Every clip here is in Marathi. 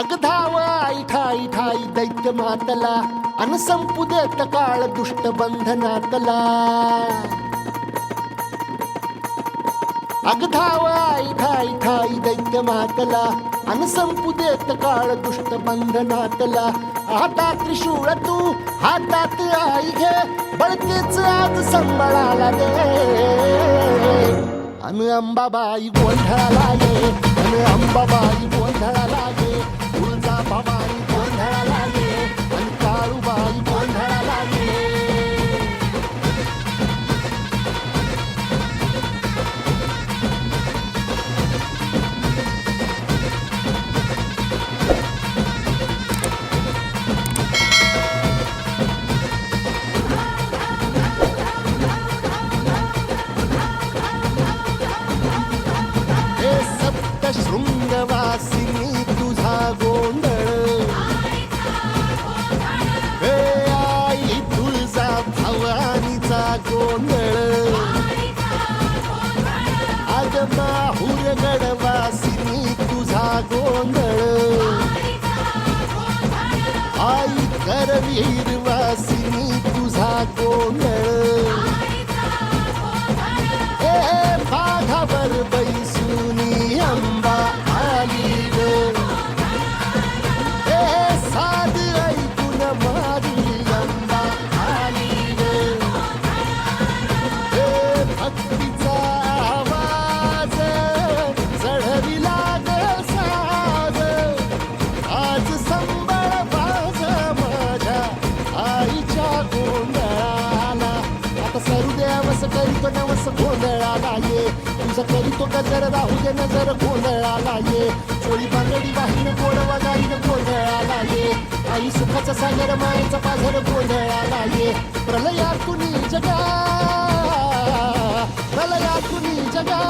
अग धाव ठाई ठाई दैत्य मातला अन संपू देत काळ दुष्ट बंधनातला अग धाव ठाई ठाई दैत्य मातला अन संपू देत काळ दुष्ट बंधनातला आता त्रिशूळ तू हातात आई घे बळकेच आज संबळाला दे अन अंबाबाई गोंधळाला ये अन अंबाबाई गोंधळाला वासिनी तुझा गोंधळ. हे आई तुळजा भवानीचा गोंधळ. आज माहूर वासिनी तुझा गोंधळ. आई करवीर वासिनी तुझा गोंधळ. सरू देवस करीतो नवस गोंधळाला ये तुझं करीतो गजर राहू दे नजर गोंधळाला ये चोळी बांगडी वाहीन गोडवा गाईन गोंधळाला ये आई सुखाचा सागर मायेचा पाझर गोंधळाला ये प्रलयातून जगा. प्रलयातून जगा.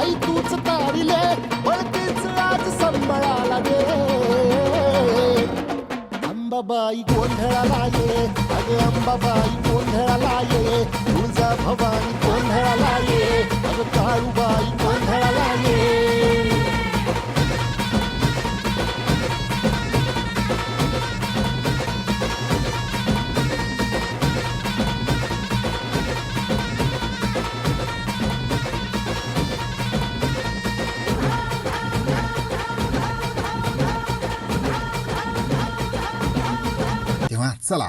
आई तूच तारिले पळतीच आज संबळाला दे. अंबाबाई गोंधळाला ये अगे अंबाबाई गोंधळा तुळजा भवानी गोंधळाला ये अग काळूबाई गोंधळाला ये तेव्हा चला